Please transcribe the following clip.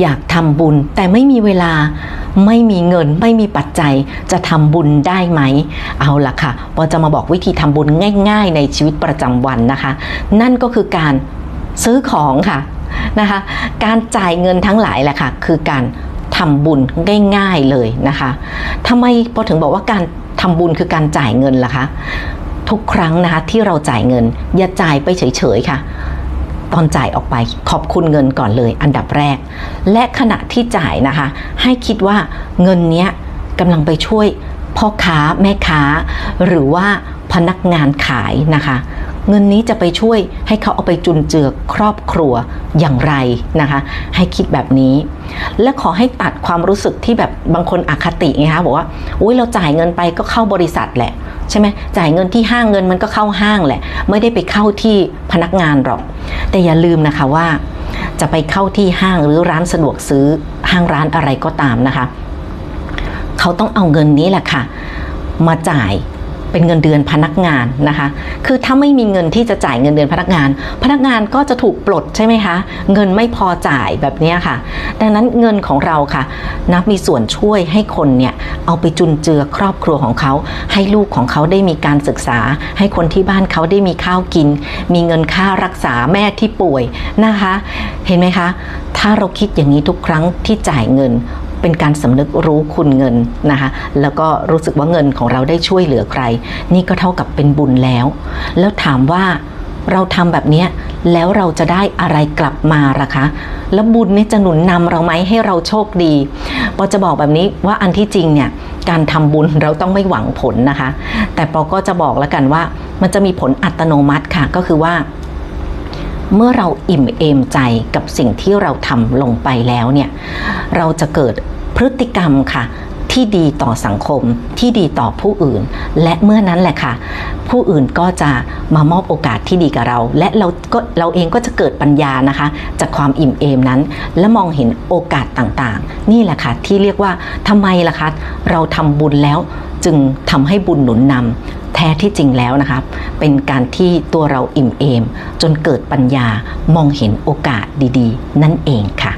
อยากทำบุญ แต่ไม่มีเวลาไม่มีเงินไม่มีปัจจัยจะทำบุญได้ไหม เอาล่ะค่ะปอจะมาบอกวิธีทำบุญง่าย ๆ ในชีวิตประจำวันนะคะ นั่นก็คือการซื้อของค่ะนะคะ การจ่ายเงินทั้งหลายแหละค่ะ คือการทำบุญง่ายๆเลยนะคะทำไมปอถึงบอกว่าการทำบุญคือการจ่ายเงินล่ะคะ ทุกครั้งนะคะที่เราจ่ายเงิน อย่าจ่ายไปเฉยๆค่ะ ตอนจ่ายออกไปขอบคุณเงินก่อนเลยอันดับแรก และขณะที่จ่ายนะคะ ให้คิดว่าเงินเนี้ยกำลังไปช่วยพ่อค้าแม่ค้า หรือว่าพนักงานขายนะคะ เงินนี้จะไปช่วยให้เขาเอาไปจุนเจือครอบครัวอย่างไรนะคะ ให้คิดแบบนี้ และขอให้ตัดความรู้สึกที่แบบบางคนอคติไงคะบอกว่าอุ้ยเราจ่ายเงินไปก็เข้าบริษัทแหละ ใช่ไหมจ่ายเงินที่ห้างเงินมันก็เข้าห้างแหละ ไม่ได้ไปเข้าที่พนักงานหรอก แต่อย่าลืมนะคะว่า จะไปเข้าที่ห้างหรือร้านสะดวกซื้อห้างร้านอะไรก็ตามนะคะ เขาต้องเอาเงินนี้แหละค่ะ มาจ่าย เป็นเงินเดือนพนักงานนะคะ คือถ้าไม่มีเงินที่จะจ่ายเงินเดือนพนักงาน พนักงานก็จะถูกปลดใช่ไหมคะ เงินไม่พอจ่ายแบบนี้ค่ะ ดังนั้นเงินของเราค่ะนับมีส่วนช่วยให้คนเนี่ยเอาไปจุนเจือครอบครัวของเขา ให้ลูกของเขาได้มีการศึกษา ให้คนที่บ้านเขาได้มีข้าวกิน มีเงินค่ารักษาแม่ที่ป่วยนะคะ เห็นไหมคะ ถ้าเราคิดอย่างนี้ทุกครั้งที่จ่ายเงิน เป็นการสำนึกรู้คุณเงินนะคะแล้วก็รู้สึกว่าเงินของเราได้ช่วยเหลือใคร นี่ก็เท่ากับเป็นบุญแล้ว แล้วถามว่าเราทำแบบนี้แล้วเราจะได้อะไรกลับมาล่ะคะ แล้วบุญนี่จะหนุนนำเราไหมให้เราโชคดีปอจะบอกแบบนี้ว่าอันที่จริงเนี่ยการทำบุญเราต้องไม่หวังผลนะคะ แต่ปอก็จะบอกแล้วกันว่า มันจะมีผลอัตโนมัติค่ะ ก็คือว่า เมื่อเราอิ่มเอมใจกับสิ่งที่เราทำลงไปแล้วเนี่ยเราจะเกิดพฤติกรรมค่ะที่ดีต่อสังคมที่ดีต่อผู้อื่น และเมื่อนั้นแหละค่ะ ผู้อื่นก็จะมามอบโอกาสที่ดีกับเรา และเราก็เราเองก็จะเกิดปัญญานะคะ จากความอิ่มเอมนั้น และมองเห็นโอกาสต่างๆ นี่แหละค่ะที่เรียกว่าทำไมล่ะคะเราทำบุญแล้วจึงทำให้บุญหนุนนำ แท้ที่จริงแล้วนะครับเป็นการที่ตัวเราอิ่มเอม จนเกิดปัญญามองเห็นโอกาสดีๆ นั่นเองค่ะ